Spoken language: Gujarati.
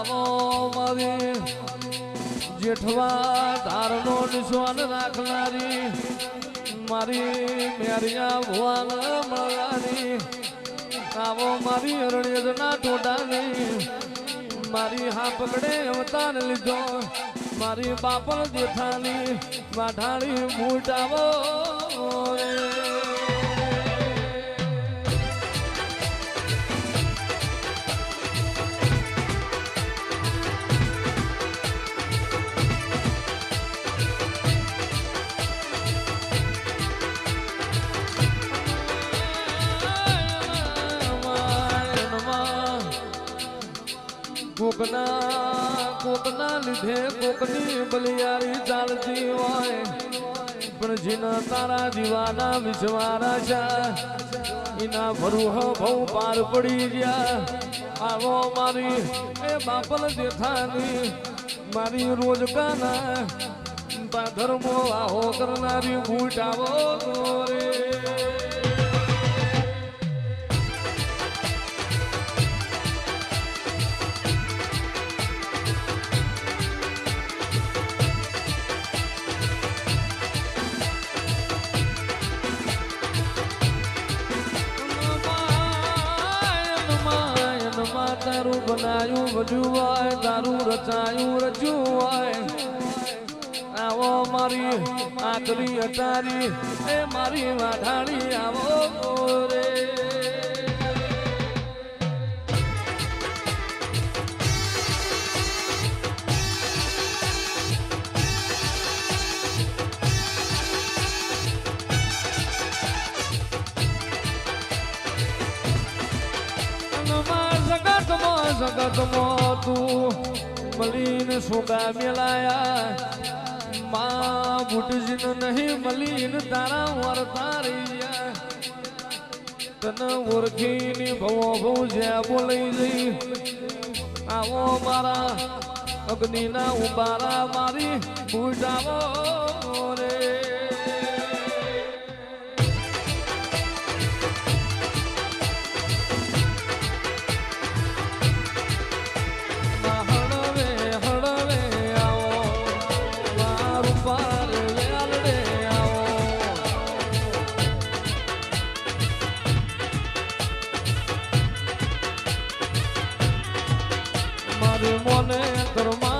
આવો મારી જેઠવા તારનો નિશ્વાન રાખનારી, મારી મેરિયા ભુવાન મળવાની. આવો મારી અરણ્યના ટોટાની મારી હા પકડે અવતાર લીધો. મારી બાપણ જેઠાની માઠાણી બૂટાવો કોકના કોકના લીધે કોકની બલિયારી ચાલતી હોય. પણ જેના તારા દીવાના વિશ્વારા છે, એના ભરૂહ બહુ પાર પડી ગયા. આવો મારી એ બાપલ દેખાની મારી રોજકાના ધર્મો આહો કરનારી બૂટ આવો રે તારું બનાયું વજુવાય તારું રચાયું રજુવાય આવો મારી આકરી અટારી, એ મારી વાઢાણી આવો રે જગતમાં તું મલીન સોગા મેલાયા. માં બુટજીન નહીં મલીન તારા વર્તારિયા તને ઓળખીની ભવો ભવ જ્યાં બોલાઈ જઈ આવો મારા અગ્નિના ઉબારા મારી. બુટાવો રે મારું મોને ઘરમાં